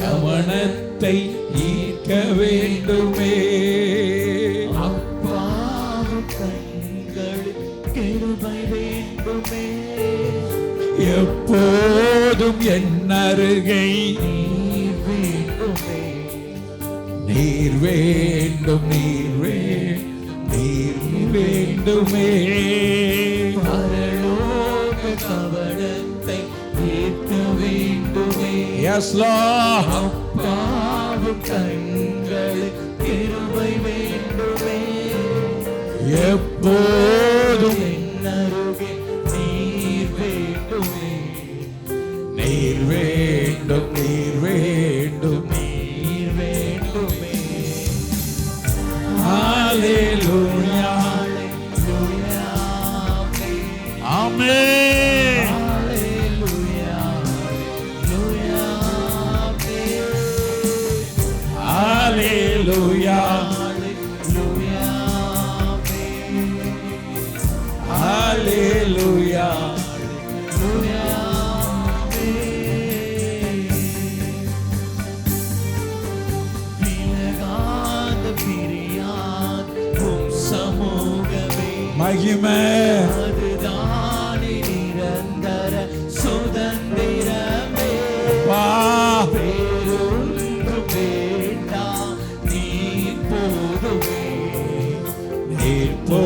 கவனத்தை ஈர்க்க வேண்டுமே. எப்போதும் என் அருகை நீர் வேண்டும். நீர் வேண்டும் நீர் வேண்டுமே பரலோக கவனத்தை எஸ் லார்ட் அப்பாவும் கண்களில் கிருபை வேண்டுமே எப்போதும் என் அருகே நீர் வேண்டுமே நீர் வேண்டும் நீர் வேண்டும். நீர் வேண்டுமே ஹalleluya. Hallelujah. ஆமென். ஹalleluya மகிமை அதுதானே நிரந்தர சுதந்திரமே வா வேண்டாம் நீர் போதுமே. நீ போ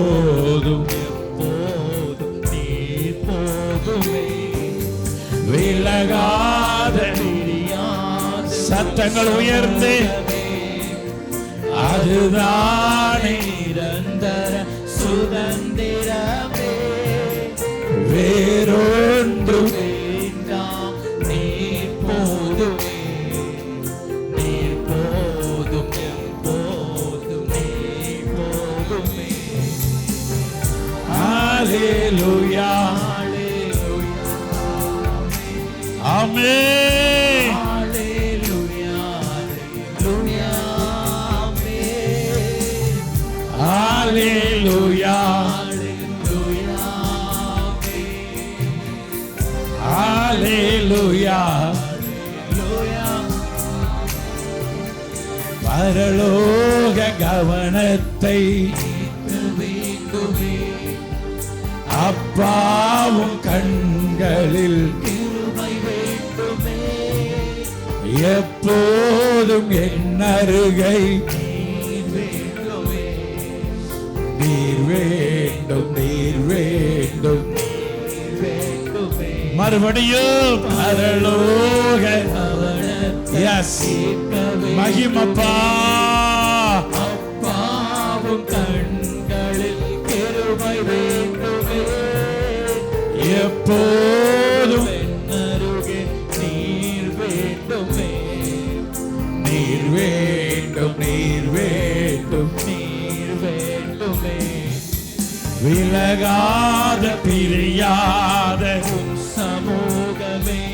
சத்தங்கள் உயர்ந்து அதுதானே நிரந்தர சுதந்திரமே. வேறொன்று வேண்டாம் நீர் போதுமே. நீர் போதும் எப்போதும் நீர் போதுமே ஆமென். Hallelujah. Hallelujah. பரலோக கவனத்தை அப்பாவும் கண்களில் எப்போதும் என் அருகை நீர் வேண்டும் நீர் வேண்டும். மறுபடியும் பரலோக எஸ் மகிமப்பா. அப்பாவும் கண்களில் கிருபை வேண்டுமே. எப்போதும் நீர் வேண்டுமே. நீர் வேண்டும் நீர் வேண்டும். விலகாத பிரியாத சமூகமே.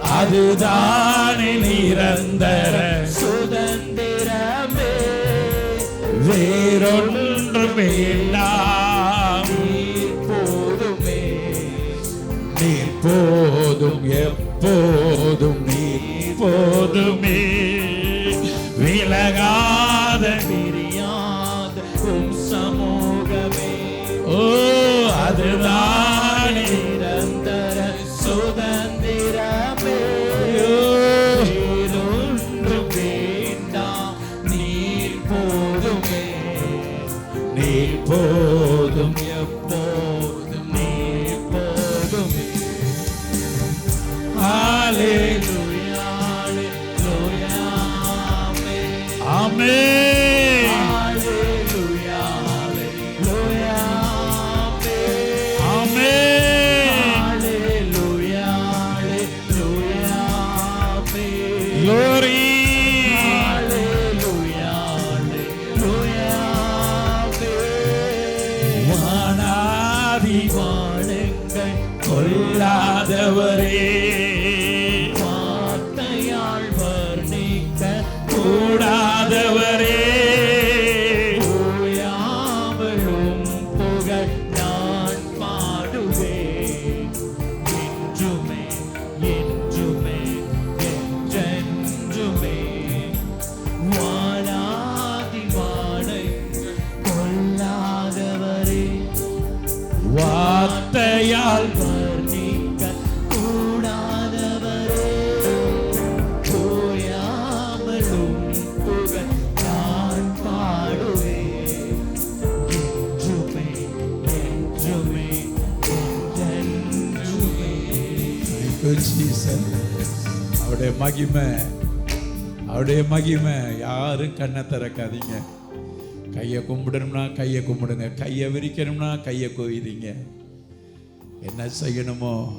அதுதானே நிரந்தர சுதந்திரமே. வேறொன்று வேண்டாம் நீர் போதுமே. நீர் போதும் எப்போதும் நீர் போதுமே. விலகாத வானாதி கொல்லாதவரே வார்த்தையால் வர்ணிக்க கூடாதவரே. ஓயாமலும் புகழ் வார்த்தையால் வர்ணிக்க கூடாதவரே. ஓயாமலும் புகழ் நான் பாடுவேன். அவருடைய மகிமை அவருடைய மகிமை. யாரும் கண்ணை திறக்காதீங்க. கையை கும்பிடணும்னா கையை கும்பிடுங்க. கையை விரிக்கணும்னா கையை கொய்தீங்க என்ன செய்யணுமோ?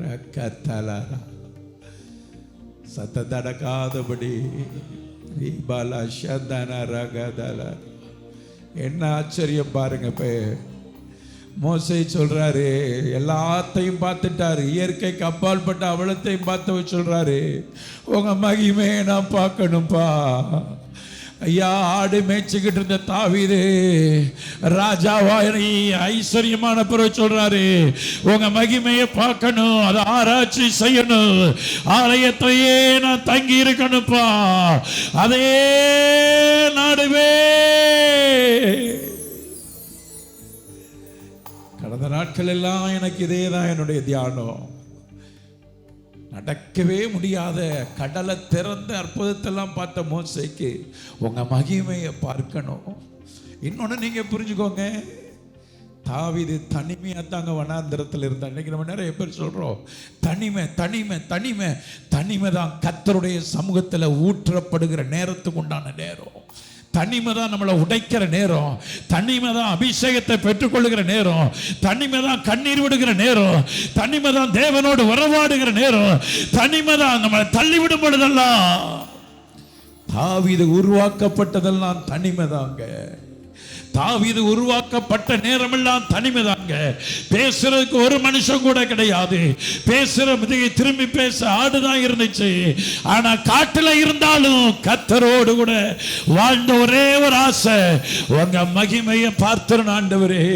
ரக்கத்தலாரா சத்தத்தடக்காதபடி தீபாலா சந்தன ரகதல என்ன ஆச்சரியம் பாருங்க இப்போ. மோசை சொல்றாரு எல்லாத்தையும் பார்த்துட்டாரு. இயற்கைக்கு அப்பாற்பட்ட அவளத்தையும் பார்த்து சொல்றாரு உங்க மகிமையை நான் பார்க்கணும்ப்பா ஐயா ஆடு மேய்ச்சிக்கிட்டு இருந்த தாவிது ராஜாவா ஐஸ்வர்யமான பிறகு சொல்றாரு. உங்க மகிமையை பார்க்கணும் அதை ஆராய்ச்சி செய்யணும். ஆலயத்தையே நான் தங்கி இருக்கணும்ப்பா. அதே நாடுவே. கடந்த நாட்கள் எல்லாம் எனக்கு இதே தான் என்னுடைய தியானம். நடக்கவே முடியாத கடலை திறந்த அற்புதத்தெல்லாம் பார்த்த மோசைக்கு உங்க மகிமையை பார்க்கணும். இன்னொன்று நீங்க புரிஞ்சுக்கோங்க. தாவிது தனிமையாக தாங்க வனாந்திரத்தில் இருந்தா இன்னைக்கு நம்ம நிறைய பேர் சொல்கிறோம் தனிமை தனிமை தனிமை. தனிமை தான் கத்தருடைய சமூகத்தில் ஊற்றப்படுகிற நேரத்துக்கு உண்டான நேரம். தனிமை தான் நம்மளை உடைக்கிற நேரம். தனிமை தான் அபிஷேகத்தை பெற்றுக்கொள்ளுகிற நேரம். தனிமை தான் கண்ணீர் விடுகிற நேரம். தனிமை தான் தேவனோடு உறவாடுகிற நேரம். தனிமை தான் நம்மளை தள்ளிவிடும் பொழுதெல்லாம். தாவீது உருவாக்கப்பட்டதெல்லாம் தனிமை தாங்க தாவீது உருவாக்கப்பட்ட நேரமெல்லாம் தனிமை தாங்க பேசுறதுக்கு ஒரு மனுஷன் கூட கிடையாது. பேசுற மிதிகை திரும்பி பேச ஆடுதான் இருந்துச்சு. ஆனா காட்டுல இருந்தாலும் கத்தரோடு கூட வாழ்ந்த ஒரே ஒரு ஆசை. உங்க மகிமையை பார்த்திருந்த ஆண்டவரே.